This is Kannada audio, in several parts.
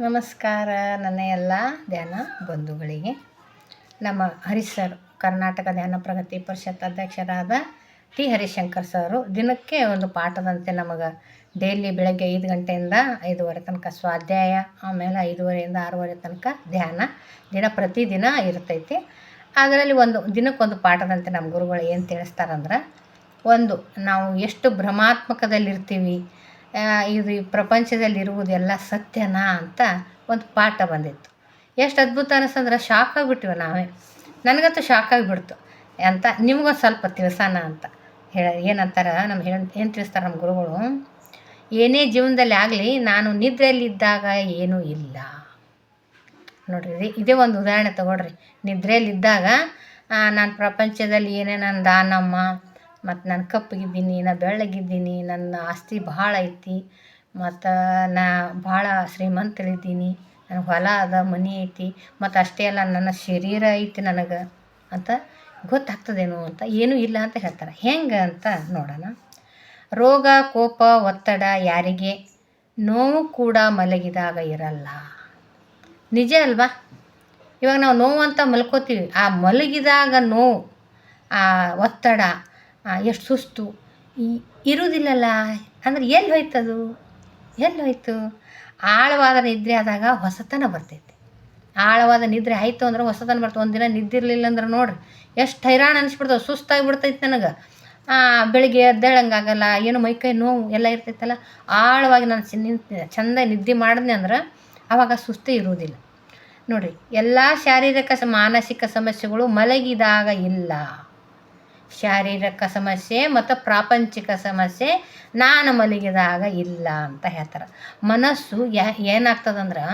ನಮಸ್ಕಾರ ನನ್ನ ಎಲ್ಲ ಧ್ಯಾನ ಬಂಧುಗಳಿಗೆ. ನಮ್ಮ ಹರೀಶ್ ಸರ್ ಕರ್ನಾಟಕ ಧ್ಯಾನ ಪ್ರಗತಿ ಪರಿಷತ್ ಅಧ್ಯಕ್ಷರಾದ ಟಿ. ಹರಿಶಂಕರ್ ಸರು, ದಿನಕ್ಕೆ ಒಂದು ಪಾಠದಂತೆ ನಮಗೆ ಡೈಲಿ ಬೆಳಗ್ಗೆ ಐದು ಗಂಟೆಯಿಂದ ಐದುವರೆ ತನಕ ಸ್ವಾಧ್ಯಾಯ, ಆಮೇಲೆ ಐದುವರೆಯಿಂದ ಆರೂವರೆ ತನಕ ಧ್ಯಾನ ದಿನ ಪ್ರತಿದಿನ ಇರ್ತೈತಿ. ಅದರಲ್ಲಿ ಒಂದು, ದಿನಕ್ಕೊಂದು ಪಾಠದಂತೆ ನಮ್ಮ ಗುರುಗಳು ಏನು ತಿಳಿಸ್ತಾರಂದ್ರೆ, ಒಂದು, ನಾವು ಎಷ್ಟು ಭ್ರಮಾತ್ಮಕದಲ್ಲಿರ್ತೀವಿ ಇದು ಈ ಪ್ರಪಂಚದಲ್ಲಿ ಇರುವುದೆಲ್ಲ ಸತ್ಯನಾ ಅಂತ ಒಂದು ಪಾಠ ಬಂದಿತ್ತು. ಎಷ್ಟು ಅದ್ಭುತ ಅನಿಸ್ತಂದ್ರೆ ಶಾಕ್ ಬಿಟ್ವಿ ನಾವೇ. ನನಗಂತೂ ಶಾಕ್ ಆಗಿಬಿಡ್ತು. ಅಂತ ನಿಮ್ಗೊಂದು ಸ್ವಲ್ಪ ತಿಳಿಸೋಣ ಅಂತ ಹೇಳ, ಏನಂತಾರೆ ನಮ್ಮ ಏನು ತಿಳಿಸ್ತಾರೆ ನಮ್ಮ ಗುರುಗಳು, ಏನೇ ಜೀವನದಲ್ಲಿ ಆಗಲಿ ನಾನು ನಿದ್ರೆಯಲ್ಲಿದ್ದಾಗ ಏನೂ ಇಲ್ಲ. ನೋಡಿರಿ, ಇದೇ- ಇದೇ ಒಂದು ಉದಾಹರಣೆ ತಗೊಳ್ರಿ. ನಿದ್ರೆಯಲ್ಲಿದ್ದಾಗ ನಾನು ಪ್ರಪಂಚದಲ್ಲಿ ಏನೇ ನನ್ನ ದಾನಮ್ಮ ಮತ್ತು ನಾನು ಕಪ್ಪಗಿದ್ದೀನಿ, ನಾ ಬೆಳ್ಳಗಿದ್ದೀನಿ, ನನ್ನ ಆಸ್ತಿ ಭಾಳ ಐತಿ, ಮತ್ತು ನಾ ಭಾಳ ಶ್ರೀಮಂತಳಿದ್ದೀನಿ ನನಗೆ ಹೊಲ ಅದ, ಮನೆ ಐತಿ ಮತ್ತು ಅಷ್ಟೇ ಅಲ್ಲ ನನ್ನ ಶರೀರ ಐತಿ ನನಗೆ, ಅಂತ ಗೊತ್ತಾಗ್ತದೇನೋ ಅಂತ, ಏನೂ ಇಲ್ಲ ಅಂತ ಹೇಳ್ತಾರೆ. ಹೆಂಗೆ ಅಂತ ನೋಡೋಣ. ರೋಗ, ಕೋಪ, ಒತ್ತಡ ಯಾರಿಗೆ? ನೋವು ಕೂಡ ಮಲಗಿದಾಗ ಇರಲ್ಲ. ನಿಜ ಅಲ್ವಾ? ಇವಾಗ ನಾವು ನೋವು ಅಂತ ಮಲ್ಕೋತೀವಿ. ಆ ಮಲಗಿದಾಗ ನೋವು, ಆ ಒತ್ತಡ ಎಷ್ಟು ಸುಸ್ತು. ಈ ಇರುವುದಿಲ್ಲಲ್ಲ, ಅಂದ್ರೆ ಎಲ್ಲಿ ಹೋಯ್ತದು? ಎಲ್ಲಿ ಹೋಯ್ತು? ಆಳವಾದ ನಿದ್ರೆ ಆದಾಗ ಹೊಸತನ ಬರ್ತೈತಿ. ಆಳವಾದ ನಿದ್ರೆ ಆಯಿತು ಅಂದ್ರೆ ಹೊಸತನ ಬರ್ತದೆ ಒಂದಿನ ನಿದ್ದಿರಲಿಲ್ಲ ಅಂದ್ರೆ ನೋಡ್ರಿ, ಎಷ್ಟು ಹೈರಾಣ ಅನಿಸ್ಬಿಡ್ತಾವೆ ಸುಸ್ತಾಗಿ ಬಿಡ್ತೈತೆ ನನಗೆ ಬೆಳಿಗ್ಗೆ ಎದ್ದೇಳಂಗಾಗಲ್ಲ, ಏನು ಮೈಕೈ ನೋವು ಎಲ್ಲ ಇರ್ತೈತಲ್ಲ. ಆಳವಾಗಿ ನಾನು ನಿಂತ್ ಚಂದ ನಿದ್ದೆ ಮಾಡಿದ್ನಿ ಅಂದ್ರೆ ಆವಾಗ ಸುಸ್ತು ಇರುವುದಿಲ್ಲ. ನೋಡಿರಿ, ಎಲ್ಲ ಶಾರೀರಿಕ ಮಾನಸಿಕ ಸಮಸ್ಯೆಗಳು ಮಲಗಿದಾಗ ಇಲ್ಲ. ಶಾರೀರಿಕ ಸಮಸ್ಯೆ ಮತ್ತು ಪ್ರಾಪಂಚಿಕ ಸಮಸ್ಯೆ ನಾನು ಮಲಗಿದಾಗ ಇಲ್ಲ ಅಂತ ಹೇಳ್ತಾರೆ. ಮನಸ್ಸು ಯಾ ಏನಾಗ್ತದಂದ್ರೆ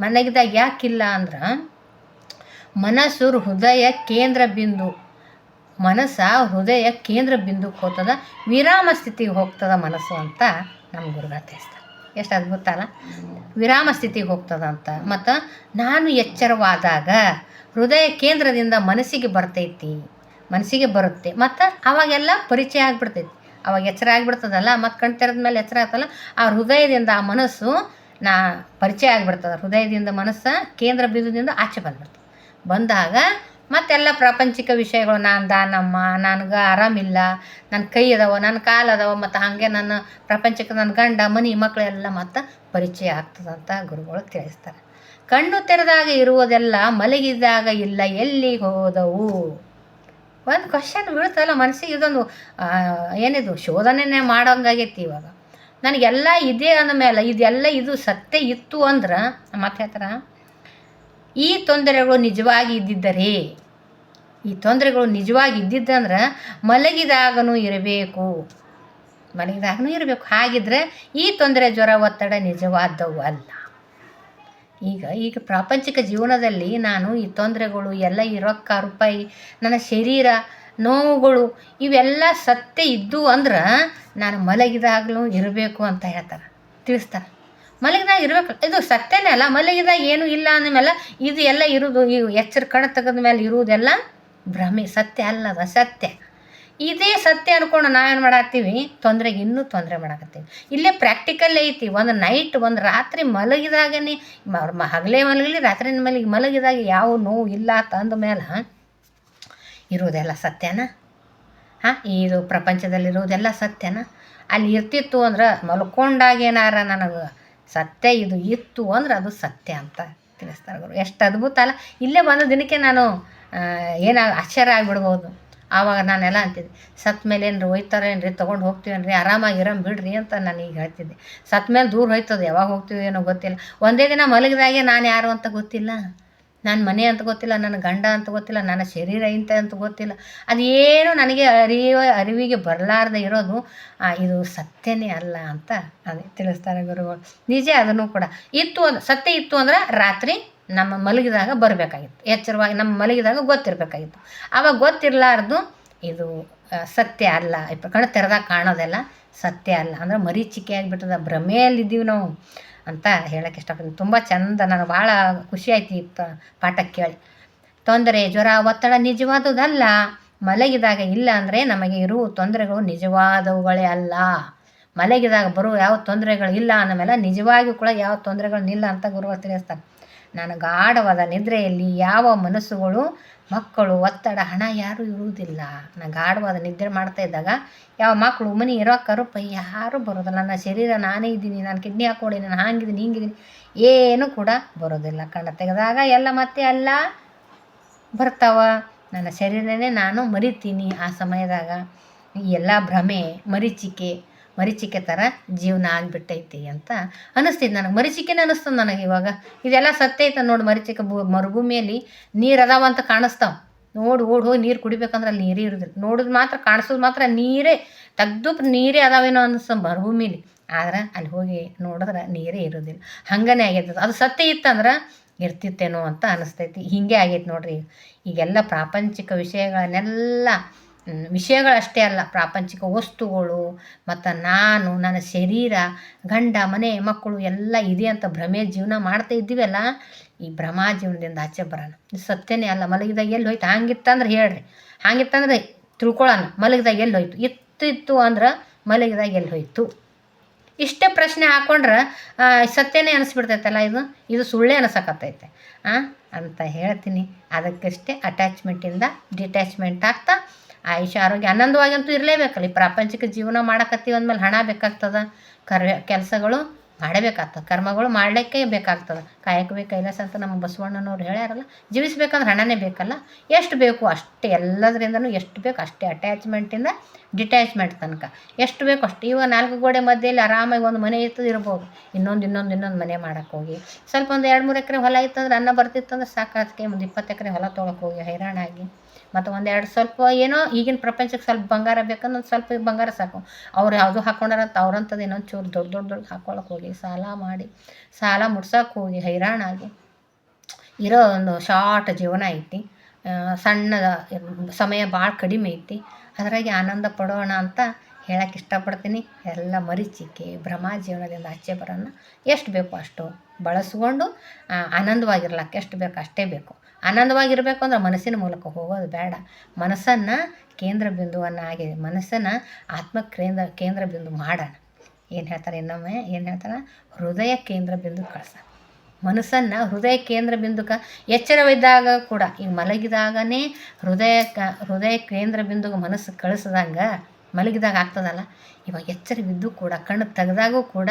ಮಲಗಿದಾಗ ಯಾಕಿಲ್ಲ ಅಂದ್ರೆ ಮನಸ್ಸು ಹೃದಯ ಕೇಂದ್ರ ಬಿಂದು, ಮನಸ್ಸ ಹೃದಯ ಕೇಂದ್ರ ಬಿಂದುಕ್ಕೆ ಹೋಗ್ತದ, ವಿರಾಮ ಸ್ಥಿತಿಗೆ ಹೋಗ್ತದ ಮನಸ್ಸು ಅಂತ ನಮ್ಮ ಗುರುಗಳು ತಿಳಿಸ್ತಾರೆ. ಎಷ್ಟು ಅದ್ಭುತ ಅಲ್ಲ? ವಿರಾಮ ಸ್ಥಿತಿಗೆ ಹೋಗ್ತದಂತ ಮತ್ತು ನಾನು ಎಚ್ಚರವಾದಾಗ ಹೃದಯ ಕೇಂದ್ರದಿಂದ ಮನಸ್ಸಿಗೆ ಬರ್ತೈತಿ. ಮನಸ್ಸಿಗೆ ಬರುತ್ತೆ. ಮತ್ತು ಅವಾಗೆಲ್ಲ ಪರಿಚಯ ಆಗಿಬಿಡ್ತೈತಿ. ಅವಾಗ ಎಚ್ಚರ ಆಗಿಬಿಡ್ತದಲ್ಲ? ಮತ್ತು ಕಣ್ ತೆರೆದ ಮೇಲೆ ಎಚ್ಚರ ಆಗ್ತಲ್ಲ ಆ ಹೃದಯದಿಂದ ಆ ಮನಸ್ಸು ನಾ ಪರಿಚಯ ಆಗಿಬಿಡ್ತದೆ. ಹೃದಯದಿಂದ ಮನಸ್ಸು ಕೇಂದ್ರ ಬಿಂದುದಿಂದ ಆಚೆ ಬಂದ್ಬಿಡ್ತದೆ. ಬಂದಾಗ ಮತ್ತೆಲ್ಲ ಪ್ರಾಪಂಚಿಕ ವಿಷಯಗಳು, ನಾನು ದಾನಮ್ಮ, ನನಗೆ ಆರಾಮಿಲ್ಲ ನನ್ನ ಕೈ ಅದಾವ ನನ್ನ ಕಾಲು ಅದಾವ, ಮತ್ತು ಹಾಗೆ ನನ್ನ ಪ್ರಪಂಚಕ್ಕೆ ನನ್ನ ಗಂಡ, ಮನೆ ಮಕ್ಕಳೆಲ್ಲ ಮತ್ತು ಪರಿಚಯ ಆಗ್ತದಂತ ಗುರುಗಳು ತಿಳಿಸ್ತಾರೆ. ಕಣ್ಣು ತೆರೆದಾಗ ಇರುವುದೆಲ್ಲ ಮಲಗಿದಾಗ ಇಲ್ಲ ಎಲ್ಲಿಗೆ ಹೋದವು? ಒಂದು ಕ್ವಶನ್ ಬೀಳ್ತಲ್ಲ ಮನಸ್ಸಿಗೆ ಇದೊಂದು ಏನಿದು ಶೋಧನೆ ಮಾಡೋಂಗಾಗೈತಿ ಇವಾಗ. ನನಗೆಲ್ಲ ಇದೆ ಅಂದಮೇಲೆ ಇದೆಲ್ಲ ಇದು ಸತ್ಯ ಇತ್ತು ಅಂದ್ರೆ ಮತ್ತೆ ಹತ್ರ, ಈ ತೊಂದರೆಗಳು ನಿಜವಾಗಿ ಇದ್ದಿದ್ದರೆ, ಈ ತೊಂದರೆಗಳು ನಿಜವಾಗಿ ಇದ್ದಿದ್ದಂದ್ರೆ ಮಲಗಿದಾಗನೂ ಇರಬೇಕು. ಮಲಗಿದಾಗನೂ ಇರಬೇಕು. ಹಾಗಿದ್ರೆ ಈ ತೊಂದರೆ ಜ್ವರ ಒತ್ತಡ ನಿಜವಾದವು ಅಲ್ಲ. ಈಗ ಈಗ ಪ್ರಾಪಂಚಿಕ ಜೀವನದಲ್ಲಿ ನಾನು ಈ ತೊಂದರೆಗಳು, ಎಲ್ಲ ಈ ರೊಕ್ಕ ರೂಪಾಯಿ, ನನ್ನ ಶರೀರ ನೋವುಗಳು ಇವೆಲ್ಲ ಸತ್ಯ ಇದ್ದು ಅಂದ್ರೆ ನಾನು ಮಲಗಿದಾಗಲೂ ಇರಬೇಕು ಅಂತ ಹೇಳ್ತಾರೆ. ತಿಳಿಸ್ತಾರೆ? ಮಲಗಿದಾಗ ಇರಬೇಕು ಇದು ಸತ್ಯನೇ ಅಲ್ಲ. ಮಲಗಿದಾಗ ಏನೂ ಇಲ್ಲ ಅಂದಮೇಲೆ ಇದು ಎಲ್ಲ ಇರೋದು, ಈ ಎಚ್ಚರ ಕಣ ತೆಗೆದ ಮೇಲೆ ಇರುವುದೆಲ್ಲ ಭ್ರಮೆ. ಸತ್ಯ ಅಲ್ಲದ ಸತ್ಯ. ಇದೇ ಸತ್ಯ ಅನ್ಕೊಂಡು ನಾವೇನು ಮಾಡಾಕ್ತೀವಿ? ತೊಂದರೆಗೆ ಇನ್ನೂ ತೊಂದರೆ ಮಾಡಾಕತ್ತೀವಿ. ಇಲ್ಲೇ ಪ್ರಾಕ್ಟಿಕಲ್ ಐತಿ. ಒಂದು ನೈಟ್ ಒಂದು ರಾತ್ರಿ ಮಲಗಿದಾಗನೇ ಹಗಲೇ ಮಲಗಲಿ, ರಾತ್ರಿ ಮಲಗಿ ಮಲಗಿದಾಗ ಯಾವ ನೋವು ಇಲ್ಲ ತಂದ ಮೇಲೆ ಇರೋದೆಲ್ಲ ಸತ್ಯನಾ? ಹಾಂ, ಇದು ಪ್ರಪಂಚದಲ್ಲಿರುವುದೆಲ್ಲ ಸತ್ಯನಾ? ಅಲ್ಲಿ ಇರ್ತಿತ್ತು ಅಂದ್ರೆ ಮಲ್ಕೊಂಡಾಗೇನಾರ ನನಗೆ ಸತ್ಯ ಇದು ಇತ್ತು ಅಂದ್ರೆ ಅದು ಸತ್ಯ ಅಂತ ತಿಳಿಸ್ತಾರೆ ಗುರು. ಎಷ್ಟು ಅದ್ಭುತ ಅಲ್ಲ. ಇಲ್ಲೇ ಬಂದ ದಿನಕ್ಕೆ ನಾನು ಏನಾಗ ಆಶ್ಚರ್ಯ ಆಗಿಬಿಡ್ಬೋದು. ಆವಾಗ ನಾನೆಲ್ಲ ಅಂತಿದ್ದೆ, ಸತ್ ಮೇಲೆ ಏನ್ರಿ ಒಯ್ತಾರೇನ್ರಿ ತೊಗೊಂಡು ಹೋಗ್ತೀವೇನ್ರಿ ಆರಾಮಾಗಿ ಇರಮ್ ಬಿಡ್ರಿ ಅಂತ ನಾನು ಈಗ ಹೇಳ್ತಿದ್ದೆ. ಸತ್ ಮೇಲೆ ದೂರ ಹೋಯ್ತದೆ, ಯಾವಾಗ ಹೋಗ್ತೀವಿ ಏನೋ ಗೊತ್ತಿಲ್ಲ. ಒಂದೇ ದಿನ ಮಲಗಿದಾಗೆ ನಾನು ಯಾರು ಅಂತ ಗೊತ್ತಿಲ್ಲ. ನನ್ನ ಮನೆ ಅಂತ ಗೊತ್ತಿಲ್ಲ ನನ್ನ ಗಂಡ ಅಂತ ಗೊತ್ತಿಲ್ಲ, ನನ್ನ ಶರೀರ ಇಂತ ಅಂತ ಗೊತ್ತಿಲ್ಲ. ಅದೇನು ನನಗೆ ಅರಿವ ಅರಿವಿಗೆ ಬರಲಾರ್ದೆ ಇರೋದು ಇದು ಸತ್ಯನೇ ಅಲ್ಲ ಅಂತ ಅದೇ ತಿಳಿಸ್ತಾರೆ ಗುರುಗಳು. ನಿಜ ಅದನ್ನು ಕೂಡ. ಇತ್ತು ಸತ್ಯ ಇತ್ತು ಅಂದ್ರೆ ರಾತ್ರಿ ನಮ್ಮ ಮಲಗಿದಾಗ ಬರಬೇಕಾಗಿತ್ತು. ಎಚ್ಚರವಾಗಿ ನಮ್ಮ ಮಲಗಿದಾಗ ಗೊತ್ತಿರಬೇಕಾಗಿತ್ತು. ಆವಾಗ ಗೊತ್ತಿರಲಾರ್ದು ಇದು ಸತ್ಯ ಅಲ್ಲ. ಈ ಪ್ರಕರಣ ತೆರೆದಾಗ ಕಾಣೋದೆಲ್ಲ ಸತ್ಯ ಅಲ್ಲ. ಅಂದ್ರೆ ಮರೀಚಿಕೆ ಆಗಿಬಿಟ್ಟದ ಭ್ರಮೆಯಲ್ಲಿದ್ದೀವಿ ನಾವು ಅಂತ ಹೇಳಕ್ಕೆ ಇಷ್ಟಪಡ್ತೀನಿ. ತುಂಬ ಚಂದ, ನನಗೆ ಭಾಳ ಖುಷಿ ಆಯ್ತು ಈ ಪಾಠ ಕೇಳಿ. ತೊಂದರೆ, ಜ್ವರ, ಒತ್ತಡ ನಿಜವಾದದಲ್ಲ ಮಲಗಿದಾಗ ಇಲ್ಲ ಅಂದರೆ ನಮಗೆ ಇರುವ ತೊಂದರೆಗಳು ನಿಜವಾದವುಗಳೇ ಅಲ್ಲ. ಮಲಗಿದಾಗ ಬರೋ ಯಾವ ತೊಂದರೆಗಳು ಇಲ್ಲ ಅಂದಮೇಲೆ ನಿಜವಾಗಿಯೂ ಕೂಡ ಯಾವ ತೊಂದರೆಗಳನ್ನಿಲ್ಲ ಅಂತ ಗುರುಗಳು ತಿಳಿಸ್ತಾರೆ. ನಾನು ಗಾಢವಾದ ನಿದ್ರೆಯಲ್ಲಿ ಯಾವ ಮನಸ್ಸುಗಳು, ಮಕ್ಕಳು, ಒತ್ತಡ, ಹಣ ಯಾರೂ ಇರುವುದಿಲ್ಲ. ನಾನು ಗಾಢವಾದ ನಿದ್ರೆ ಮಾಡ್ತಾ ಇದ್ದಾಗ ಯಾವ ಮಕ್ಕಳು, ಮನೆ ಇರೋ ಕರುಪ ಯಾರೂ ಬರೋದಿಲ್ಲ. ನನ್ನ ಶರೀರ, ನಾನೇ ಇದ್ದೀನಿ. ನಾನು ಕಿಡ್ನಿ ಹಾಕ್ಕೊಡಿ ನಾನು ಹಾಂಗಿದ್ದೀನಿ, ಹಿಂಗಿದ್ದೀನಿ. ಏನು ಕೂಡ ಬರೋದಿಲ್ಲ. ಕಣ್ಣು ತೆಗೆದಾಗ ಎಲ್ಲ ಮತ್ತೆ ಎಲ್ಲ ಬರ್ತಾವ. ನನ್ನ ಶರೀರನೇ ನಾನು ಮರಿತೀನಿ ಆ ಸಮಯದಾಗ. ಈ ಎಲ್ಲ ಭ್ರಮೆ, ಮರೀಚಿಕೆ ಮರೀಚಿಕೆ ಥರ ಜೀವನ ಆಗಿಬಿಟ್ಟೈತಿ ಅಂತ ಅನಿಸ್ತೈತಿ ನನಗೆ. ಮರೀಚಿಕೆನೇ ಅನಿಸ್ತು ನನಗೆ ಇವಾಗ. ಇದೆಲ್ಲ ಸತ್ಯ ಐತೆ ನೋಡಿ ಮರೀಚಿಕೆ ಭೂ ಮರುಭೂಮಿಯಲ್ಲಿ ನೀರು ಅದಾವ ಅಂತ ಕಾಣಿಸ್ತಾವ. ನೋಡಿ ಓಡಿ ಹೋಗಿ ನೀರು ಕುಡಿಬೇಕಂದ್ರೆ ಅಲ್ಲಿ ನೀರೇ ಇರೋದಿಲ್ಲ. ನೋಡಿದ್ ಮಾತ್ರ, ಕಾಣಿಸೋದು ಮಾತ್ರ ನೀರೇ. ತೆಗ್ದು ನೀರೇ ಅದಾವೇನೋ ಅನಿಸ್ತು ಮರುಭೂಮಿಲಿ. ಆದ್ರೆ ಅಲ್ಲಿ ಹೋಗಿ ನೋಡಿದ್ರೆ ನೀರೇ ಇರೋದಿಲ್ಲ. ಹಂಗನೇ ಆಗೈತೆ. ಅದು ಸತ್ಯ ಇತ್ತಂದ್ರೆ ಇರ್ತಿತ್ತೇನೋ ಅಂತ ಅನಿಸ್ತೈತಿ. ಹೀಗೆ ಆಗೈತೆ ನೋಡ್ರಿ ಈಗ. ಈಗೆಲ್ಲ ಪ್ರಾಪಂಚಿಕ ವಿಷಯಗಳನ್ನೆಲ್ಲ ವಿಷಯಗಳಷ್ಟೇ ಅಲ್ಲ, ಪ್ರಾಪಂಚಿಕ ವಸ್ತುಗಳು, ಮತ್ತು ನಾನು, ನನ್ನ ಶರೀರ, ಗಂಡ, ಮನೆ, ಮಕ್ಕಳು ಎಲ್ಲ ಇದೆ ಅಂತ ಭ್ರಮೆ ಜೀವನ ಮಾಡ್ತಾ ಇದ್ದೀವಲ್ಲ, ಈ ಭ್ರಮಾ ಜೀವನದಿಂದ ಆಚೆ ಬರೋಣ. ಸತ್ಯನೇ ಅಲ್ಲ, ಮಲಗಿದಾಗ ಎಲ್ಲಿ ಹೋಯ್ತು? ಹಂಗಿತ್ತಂದ್ರೆ ಹೇಳ್ರಿ. ಹಂಗಿತ್ತಂದ್ರೆ ತಿಳ್ಕೊಳ್ಳೋಣ, ಮಲಗಿದಾಗ ಎಲ್ಲಿ ಹೋಯ್ತು? ಇತ್ತಿತ್ತು ಇತ್ತು ಅಂದ್ರೆ ಮಲಗಿದಾಗ ಎಲ್ಲಿ ಹೋಯ್ತು? ಇಷ್ಟೇ ಪ್ರಶ್ನೆ ಹಾಕೊಂಡ್ರೆ ಸತ್ಯನೇ ಅನಿಸ್ಬಿಡ್ತೈತಲ್ಲ ಇದು? ಇದು ಸುಳ್ಳೇ ಅನಿಸಕತ್ತೈತೆ. ಅಂತ ಹೇಳ್ತೀನಿ. ಅದಕ್ಕಷ್ಟೇ ಅಟ್ಯಾಚ್ಮೆಂಟಿಂದ ಡಿಟ್ಯಾಚ್ಮೆಂಟ್ ಆಗ್ತಾ ಆಯುಷ್ಯ ಆರೋಗ್ಯ ಆನಂದವಾಗಂತೂ ಇರಲೇಬೇಕಲ್ಲ. ಈ ಪ್ರಾಪಂಚಿಕ ಜೀವನ ಮಾಡಕತ್ತೀವಿ ಅಂದಮೇಲೆ ಹಣ ಬೇಕಾಗ್ತದ, ಕರ್, ಕೆಲಸಗಳು ಮಾಡಬೇಕಾಗ್ತದೆ, ಕರ್ಮಗಳು ಮಾಡಲಿಕ್ಕೆ ಬೇಕಾಗ್ತದೆ. ಕಾಯಕವೇ ಕೈಲಾಸ ಅಂತ ನಮ್ಮ ಬಸವಣ್ಣನವ್ರು ಹೇಳ್ಯಾರಲ್ಲ, ಜೀವಿಸ್ಬೇಕಂದ್ರೆ ಹಣನೇ ಬೇಕಲ್ಲ. ಎಷ್ಟು ಬೇಕು ಅಷ್ಟು, ಎಲ್ಲದರಿಂದನೂ ಎಷ್ಟು ಬೇಕು ಅಷ್ಟೇ ಅಟ್ಯಾಚ್ಮೆಂಟಿಂದ ಡಿಟ್ಯಾಚ್ಮೆಂಟ್ ತನಕ. ಎಷ್ಟು ಬೇಕು ಅಷ್ಟು. ಇವಾಗ ನಾಲ್ಕು ಗೋಡೆ ಮಧ್ಯೆಯಲ್ಲಿ ಆರಾಮಾಗಿ ಒಂದು ಮನೆ ಇರ್ತದೆ ಇರ್ಬೋದು. ಇನ್ನೊಂದು ಇನ್ನೊಂದು ಇನ್ನೊಂದು ಮನೆ ಮಾಡಕ್ಕೆ ಹೋಗಿ. ಸ್ವಲ್ಪ ಒಂದು ಎರಡು ಮೂರು ಎಕರೆ ಹೊಲ ಇತ್ತಂದ್ರೆ ಅನ್ನ ಬರ್ತಿತ್ತಂದ್ರೆ ಅಂದ್ರೆ ಅದಕ್ಕೆ ಒಂದು ಇಪ್ಪತ್ತು ಎಕರೆ ಹೊಲ ತೊಗೊಳಕ್ಕೆ ಹೋಗಿ, ಹೈರಾಣಾಗಿ. ಮತ್ತು ಒಂದೆರಡು ಸ್ವಲ್ಪ ಏನೋ ಈಗಿನ ಪ್ರಪಂಚಕ್ಕೆ ಸ್ವಲ್ಪ ಬಂಗಾರ ಬೇಕಂದ್ರೆ ಒಂದು ಸ್ವಲ್ಪ ಬಂಗಾರ ಸಾಕು. ಅವ್ರು ಯಾವುದು ಹಾಕೊಂಡಾರಂತ ಅವ್ರಂಥದ್ದು ಇನ್ನೊಂದು ಚೂರು ದೊಡ್ಡ ದೊಡ್ಡ ದೊಡ್ಡ ಹಾಕ್ಕೊಳಕ್ಕೆ ಹೋಗಿ, ಸಾಲ ಮಾಡಿ, ಸಾಲ ಮುಡ್ಸಕ್ಕೆ ಹೋಗಿ ಹೈರಾಣಾಗಿ ಇರೋ ಒಂದು ಶಾರ್ಟ್ ಜೀವನ ಐತಿ. ಸಣ್ಣದ ಸಮಯ ಭಾಳ ಕಡಿಮೆ ಐತಿ. ಅದರಾಗೆ ಆನಂದ ಪಡೋಣ ಅಂತ ಹೇಳಕ್ಕೆ ಇಷ್ಟಪಡ್ತೀನಿ. ಎಲ್ಲ ಮರಿಚಿಕ್ಕಿ ಭ್ರಮ ಜೀವನದಿಂದ ಆಚೆ ಬರೋಣ. ಎಷ್ಟು ಬೇಕು ಅಷ್ಟು ಬಳಸ್ಕೊಂಡು ಆನಂದವಾಗಿರ್ಲಕ್ಕೆ ಎಷ್ಟು ಬೇಕು ಅಷ್ಟೇ ಬೇಕು. ಆನಂದವಾಗಿರಬೇಕು ಅಂದ್ರೆ ಮನಸ್ಸಿನ ಮೂಲಕ ಹೋಗೋದು ಬೇಡ. ಮನಸ್ಸನ್ನು ಕೇಂದ್ರ ಬಿಂದುವನ್ನಾಗಿ ಮನಸ್ಸನ್ನು ಆತ್ಮ ಕೇಂದ್ರ ಕೇಂದ್ರ ಬಿಂದು ಮಾಡೋಣ. ಏನು ಹೇಳ್ತಾರೆ ಇನ್ನೊಮ್ಮೆ? ಏನು ಹೇಳ್ತಾರೆ? ಹೃದಯ ಕೇಂದ್ರ ಬಿಂದು ಕಳ್ಸ. ಮನಸ್ಸನ್ನು ಹೃದಯ ಕೇಂದ್ರ ಬಿಂದುಕ ಎಚ್ಚರವಿದ್ದಾಗ ಕೂಡ, ಈಗ ಮಲಗಿದಾಗನೇ ಹೃದಯ ಹೃದಯ ಕೇಂದ್ರ ಬಿಂದುಗೆ ಮನಸ್ಸು ಕಳಿಸ್ದಂಗೆ ಮಲಗಿದಾಗ ಆಗ್ತದಲ್ಲ? ಇವಾಗ ಎಚ್ಚರವಿದ್ದು ಕೂಡ, ಕಣ್ಣು ತೆಗೆದಾಗೂ ಕೂಡ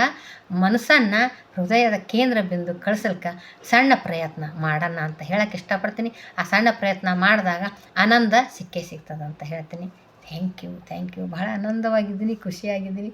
ಮನಸ್ಸನ್ನು ಹೃದಯದ ಕೇಂದ್ರ ಬಿಂದು ಕಳಿಸಲ್ಕ ಸಣ್ಣ ಪ್ರಯತ್ನ ಮಾಡೋಣ ಅಂತ ಹೇಳಕ್ಕೆ ಇಷ್ಟಪಡ್ತೀನಿ. ಆ ಸಣ್ಣ ಪ್ರಯತ್ನ ಮಾಡಿದಾಗ ಆನಂದ ಸಿಕ್ಕೇ ಸಿಗ್ತದೆ ಅಂತ ಹೇಳ್ತೀನಿ. ಥ್ಯಾಂಕ್ ಯು ಥ್ಯಾಂಕ್ ಯು ಬಹಳ ಆನಂದವಾಗಿದ್ದೀನಿ, ಖುಷಿಯಾಗಿದ್ದೀನಿ.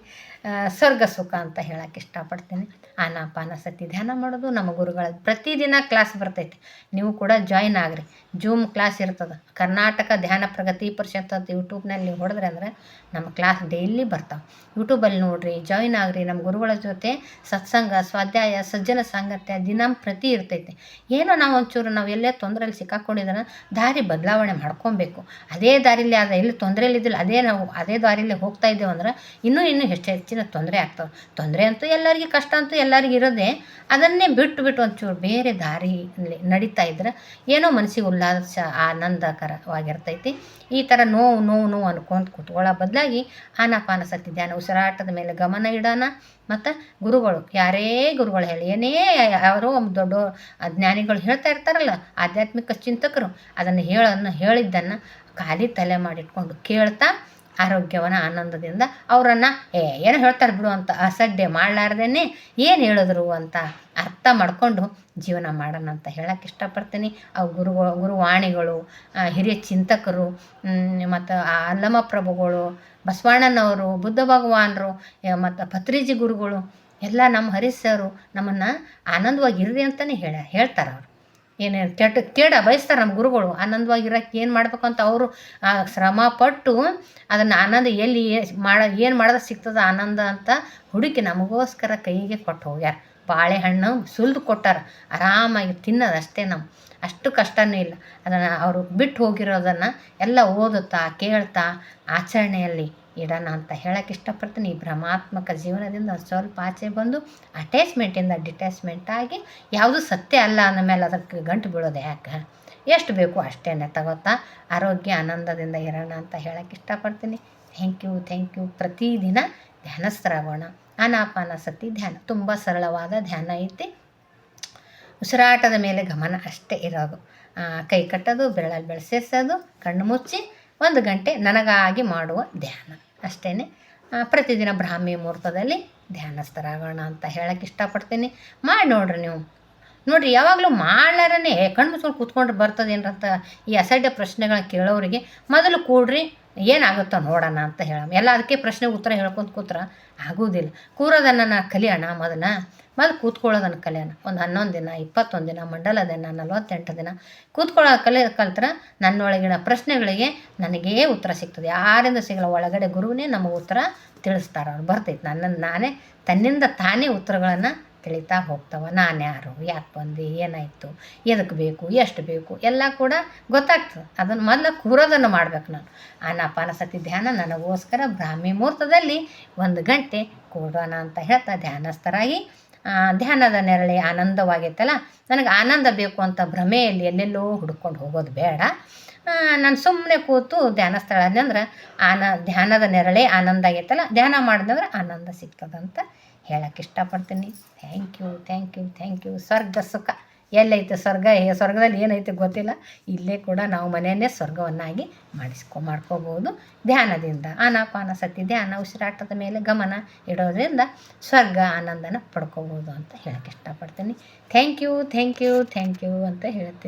ಸ್ವರ್ಗ ಸುಖ ಅಂತ ಹೇಳಕ್ಕೆ ಇಷ್ಟಪಡ್ತೀನಿ. ಆನಾಪಾನ ಸತಿ ಧ್ಯಾನ ಮಾಡೋದು ನಮ್ಮ ಗುರುಗಳ ಪ್ರತಿದಿನ ಕ್ಲಾಸ್ ಬರ್ತೈತಿ. ನೀವು ಕೂಡ ಜಾಯಿನ್ ಆಗ್ರಿ. ಜೂಮ್ ಕ್ಲಾಸ್ ಇರ್ತದೆ. ಕರ್ನಾಟಕ ಧ್ಯಾನ ಪ್ರಗತಿ ಪರಿಷತ್ ಅಂತ ಯೂಟ್ಯೂಬ್ನಲ್ಲಿ ನೀವು ಹೊಡೆದ್ರೆ ಅಂದ್ರೆ ನಮ್ಮ ಕ್ಲಾಸ್ ಡೈಲಿ ಬರ್ತಾವೆ. ಯೂಟ್ಯೂಬಲ್ಲಿ ನೋಡಿರಿ ಜಾಯಿನ್ ಆಗ್ರಿ. ನಮ್ಮ ಗುರುಗಳ ಜೊತೆ ಸತ್ಸಂಗ, ಸ್ವಾಧ್ಯಾಯ, ಸಜ್ಜನ ಸಾಂಗತ್ಯ ದಿನ ಪ್ರತಿ ಇರ್ತೈತೆ. ಏನೋ ನಾವು ಒಂಚೂರು ನಾವು ಎಲ್ಲೇ ತೊಂದರೆಯಲ್ಲಿ ಸಿಕ್ಕಾಕೊಂಡಿದ್ರೆ ದಾರಿ ಬದಲಾವಣೆ ಮಾಡ್ಕೊಬೇಕು. ಅದೇ ದಾರಿಲಿ ಆದರೆ ಎಲ್ಲಿ ತೊಂದರೆಯಲ್ಲಿದ್ದಿಲ್ಲ ಅದೇ ನಾವು ಅದೇ ದಾರಿಯಲ್ಲಿ ಹೋಗ್ತಾ ಇದ್ದೇವೆ ಅಂದ್ರೆ ಇನ್ನೂ ಇನ್ನೂ ಹೆಚ್ಚು ಹೆಚ್ಚಿನ ತೊಂದರೆ ಆಗ್ತವೆ. ತೊಂದರೆ ಅಂತೂ ಎಲ್ಲರಿಗೆ ಕಷ್ಟ ಅಂತೂ ಎಲ್ಲರಿಗೂ ಇರೋದೇ. ಅದನ್ನೇ ಬಿಟ್ಟು ಬಿಟ್ಟು ಒಂಚೂರು ಬೇರೆ ದಾರಿ ನಡೀತಾ ಇದ್ರೆ ಏನೋ ಮನಸ್ಸಿಗೆ ಉಲ್ಲಾಸ, ಆನಂದಕರವಾಗಿರ್ತೈತಿ. ಈ ಥರ ನೋವು ನೋವು ನೋವು ಅನ್ಕೊಂತ ಕೂತ್ಕೊಳ್ಳೋ ಬದಲಾಗಿ ಆನಪಾನ ಸತಿ ಧ್ಯಾನ, ಉಸಿರಾಟದ ಮೇಲೆ ಗಮನ ಇಡೋಣ. ಮತ್ತು ಗುರುಗಳು, ಯಾರೇ ಗುರುಗಳು ಹೇಳಿ, ಏನೇ ಯಾರೋ ದೊಡ್ಡ ಜ್ಞಾನಿಗಳು ಹೇಳ್ತಾ ಇರ್ತಾರಲ್ಲ, ಆಧ್ಯಾತ್ಮಿಕ ಚಿಂತಕರು, ಅದನ್ನು ಹೇಳನ್ನು ಹೇಳಿದ್ದನ್ನು ಖಾಲಿ ತಲೆ ಮಾಡಿಟ್ಕೊಂಡು ಕೇಳ್ತಾ ಆರೋಗ್ಯವನ್ನು ಆನಂದದಿಂದ ಅವರನ್ನು, ಏ, ಏನು ಹೇಳ್ತಾರೆ ಬಿಡು ಅಂತ ಅಸಡ್ಡೆ ಮಾಡಲಾರ್ದೇ ಏನು ಹೇಳಿದ್ರು ಅಂತ ಅರ್ಥ ಮಾಡಿಕೊಂಡು ಜೀವನ ಮಾಡೋಣ ಅಂತ ಹೇಳಕ್ಕೆ ಇಷ್ಟಪಡ್ತೀನಿ. ಅವು ಗುರು, ಗುರುವಾಣಿಗಳು ಹಿರಿಯ ಚಿಂತಕರು ಮತ್ತು ಅಲ್ಲಮ ಪ್ರಭುಗಳು, ಬಸವಣ್ಣನವರು, ಬುದ್ಧ ಭಗವಾನರು ಮತ್ತು ಪತ್ರಿಜಿ ಗುರುಗಳು, ಎಲ್ಲ ನಮ್ಮ ಹರಿಸರು ನಮ್ಮನ್ನು ಆನಂದವಾಗಿ ಅಂತಲೇ ಹೇಳ ಹೇಳ್ತಾರೆ ಅವರು ಏನು ಕೆಟ್ಟ, ಕೇಡ ಬಯಸ್ತಾರೆ ನಮ್ಮ ಗುರುಗಳು. ಆನಂದವಾಗಿರೋಕ್ಕೆ ಏನು ಮಾಡ್ಬೇಕು ಅಂತ ಅವರು ಶ್ರಮ ಪಟ್ಟು ಅದನ್ನು ಆನಂದ ಎಲ್ಲಿ ಮಾಡ, ಏನು ಮಾಡಿದ್ರೆ ಸಿಗ್ತದೆ ಆನಂದ ಅಂತ ಹುಡುಕಿ ನಮಗೋಸ್ಕರ ಕೈಗೆ ಕೊಟ್ಟು ಹೋಗ್ಯಾರ. ಬಾಳೆಹಣ್ಣು ಸುಲಿದು ಕೊಟ್ಟಾರ. ಆರಾಮಾಗಿ ತಿನ್ನೋದು ಅಷ್ಟೇ ನಾವು ಅಷ್ಟು ಕಷ್ಟನೇ ಇಲ್ಲ. ಅದನ್ನು ಅವರು ಬಿಟ್ಟು ಹೋಗಿರೋದನ್ನು ಎಲ್ಲ ಓದುತ್ತಾ, ಕೇಳ್ತಾ, ಆಚರಣೆಯಲ್ಲಿ ಇಡೋಣ ಅಂತ ಹೇಳಕ್ಕೆ ಇಷ್ಟಪಡ್ತೀನಿ. ಈ ಭ್ರಮಾತ್ಮಕ ಜೀವನದಿಂದ ಸ್ವಲ್ಪ ಆಚೆ ಬಂದು ಅಟ್ಯಾಚ್ಮೆಂಟಿಂದ ಡಿಟ್ಯಾಚ್ಮೆಂಟ್ ಆಗಿ ಯಾವುದು ಸತ್ಯ ಅಲ್ಲ ಅನ್ನೋ ಮೇಲೆ ಅದಕ್ಕೆ ಗಂಟು ಬೀಳೋದು ಯಾಕೆ? ಎಷ್ಟು ಬೇಕು ಅಷ್ಟೇ ತಗೋತಾ ಆರೋಗ್ಯ ಆನಂದದಿಂದ ಇರೋಣ ಅಂತ ಹೇಳಕ್ಕೆ ಇಷ್ಟಪಡ್ತೀನಿ. ಥ್ಯಾಂಕ್ ಯು ಥ್ಯಾಂಕ್ ಯು ಪ್ರತಿದಿನ ಧ್ಯಾನಸ್ಥರಾಗೋಣ ಆನಾಪಾನಸತಿ ಧ್ಯಾನ. ತುಂಬ ಸರಳವಾದ ಧ್ಯಾನ ಐತಿ. ಉಸಿರಾಟದ ಮೇಲೆ ಗಮನ ಅಷ್ಟೇ ಇರೋದು. ಕೈ ಕಟ್ಟೋದು, ಬೆರಳಲ್ಲಿ ಬೆಳೆಸೋದು ಕಣ್ಣು ಮುಚ್ಚಿ ಒಂದು ಗಂಟೆ ನನಗಾಗಿ ಮಾಡುವ ಧ್ಯಾನ. ಅಷ್ಟೇ ಪ್ರತಿದಿನ ಬ್ರಾಹ್ಮಿ ಮುಹೂರ್ತದಲ್ಲಿ ಧ್ಯಾನಸ್ಥರಾಗೋಣ ಅಂತ ಹೇಳಕ್ಕೆ ಇಷ್ಟಪಡ್ತೀನಿ. ಮಾಡಿ ನೋಡ್ರಿ ನೀವು. ನೋಡ್ರಿ, ಯಾವಾಗಲೂ ಮಾಡ್ಲಾರನೇ ಕಣ್ಣು ಮುಚ್ಕೊಂಡು ಕೂತ್ಕೊಂಡ್ರೆ ಬರ್ತದೇನ್ರಂತ ಈ ಅಸಡ್ಡೆ ಪ್ರಶ್ನೆಗಳನ್ನ ಕೇಳೋರಿಗೆ ಮೊದಲು ಕೂಡ್ರಿ, ಏನಾಗುತ್ತೋ ನೋಡೋಣ ಅಂತ ಹೇಳೋಣ ಎಲ್ಲ ಅದಕ್ಕೆ ಪ್ರಶ್ನೆಗೆ ಉತ್ತರ ಹೇಳ್ಕೊಂತ ಕೂತ್ರ ಆಗೋದಿಲ್ಲ. ಕೂರೋದನ್ನು ಕಲಿಯೋಣ ಮೊದಲ. ಮೊದಲು ಕೂತ್ಕೊಳ್ಳೋದನ್ನು ಕಲಿಯೋಣ. ಒಂದು ಹನ್ನೊಂದು ದಿನ, ಇಪ್ಪತ್ತೊಂದು ದಿನ, ಮಂಡಲ ದಿನ, ನಲವತ್ತೆಂಟು ದಿನ ಕೂತ್ಕೊಳ್ಳೋ ಕಲಿ ಕಲ್ತ್ರೆ ನನ್ನೊಳಗಿನ ಪ್ರಶ್ನೆಗಳಿಗೆ ನನಗೇ ಉತ್ತರ ಸಿಗ್ತದೆ. ಯಾರಿಂದ ಸಿಗಲ್ಲ? ಒಳಗಡೆ ಗುರುವೇ ನಮಗೆ ಉತ್ತರ ತಿಳಿಸ್ತಾರೆ. ಅವ್ರು ಬರ್ತೈತೆ. ನನ್ನನ್ನು ನಾನೇ, ತನ್ನಿಂದ ತಾನೇ ಉತ್ತರಗಳನ್ನು ತಿಳಿತಾ ಹೋಗ್ತಾವ. ನಾನು ಯಾರು? ಯಾಕೆ ಬಂದೆ? ಏನಾಯಿತು? ಎದಕ್ಕೆ ಬೇಕು? ಎಷ್ಟು ಬೇಕು? ಎಲ್ಲ ಕೂಡ ಗೊತ್ತಾಗ್ತದೆ. ಅದನ್ನು ಮೊದಲು ಕೂರೋದನ್ನು ಮಾಡ್ಬೇಕು ನಾನು. ಆನಾಪಾನಸತಿ ಧ್ಯಾನ ನನಗೋಸ್ಕರ ಬ್ರಾಹ್ಮಿ ಮುಹೂರ್ತದಲ್ಲಿ ಒಂದು ಗಂಟೆ ಕೂಡೋಣ ಅಂತ ಹೇಳ್ತಾ ಧ್ಯಾನಸ್ಥರಾಗಿ ಧ್ಯಾನದ ನೆರಳಿ ಆನಂದವಾಗಿತ್ತಲ್ಲ? ನನಗೆ ಆನಂದ ಬೇಕು ಅಂತ ಭ್ರಮೆಯಲ್ಲಿ ಎಲ್ಲೆಲ್ಲೋ ಹುಡ್ಕೊಂಡು ಹೋಗೋದು ಬೇಡ. ನಾನು ಸುಮ್ಮನೆ ಕೂತು ಧ್ಯಾನ ಸ್ಥಳ ಅಂದ್ರೆ ಆನ, ಧ್ಯಾನದ ನೆರಳೆ ಆನಂದ ಆಗೈತಲ್ಲ ಧ್ಯಾನ ಮಾಡಿದಂದ್ರೆ ಆನಂದ ಸಿಗ್ತದಂತ ಹೇಳಕ್ಕೆ ಇಷ್ಟಪಡ್ತೀನಿ. Thank you thank you thank you ಸ್ವರ್ಗ ಸುಖ. ಎಲ್ಲೈತೆ ಸ್ವರ್ಗ? ಸ್ವರ್ಗದಲ್ಲಿ ಏನೈತೆ ಗೊತ್ತಿಲ್ಲ. ಇಲ್ಲೇ ಕೂಡ ನಾವು ಮನೆಯನ್ನೇ ಸ್ವರ್ಗವನ್ನಾಗಿ ಮಾಡಿಸ್ಕೊ, ಮಾಡ್ಕೋಬೋದು ಧ್ಯಾನದಿಂದ. ಆನಾಪಾನ ಸತಿ ಧ್ಯಾನ ಉಸಿರಾಟದ ಮೇಲೆ ಗಮನ ಇಡೋದ್ರಿಂದ ಸ್ವರ್ಗ ಆನಂದನ ಪಡ್ಕೋಬೋದು ಅಂತ ಹೇಳಕ್ಕೆ ಇಷ್ಟಪಡ್ತೀನಿ. Thank you thank you thank you ಅಂತ ಹೇಳ್ತೀನಿ.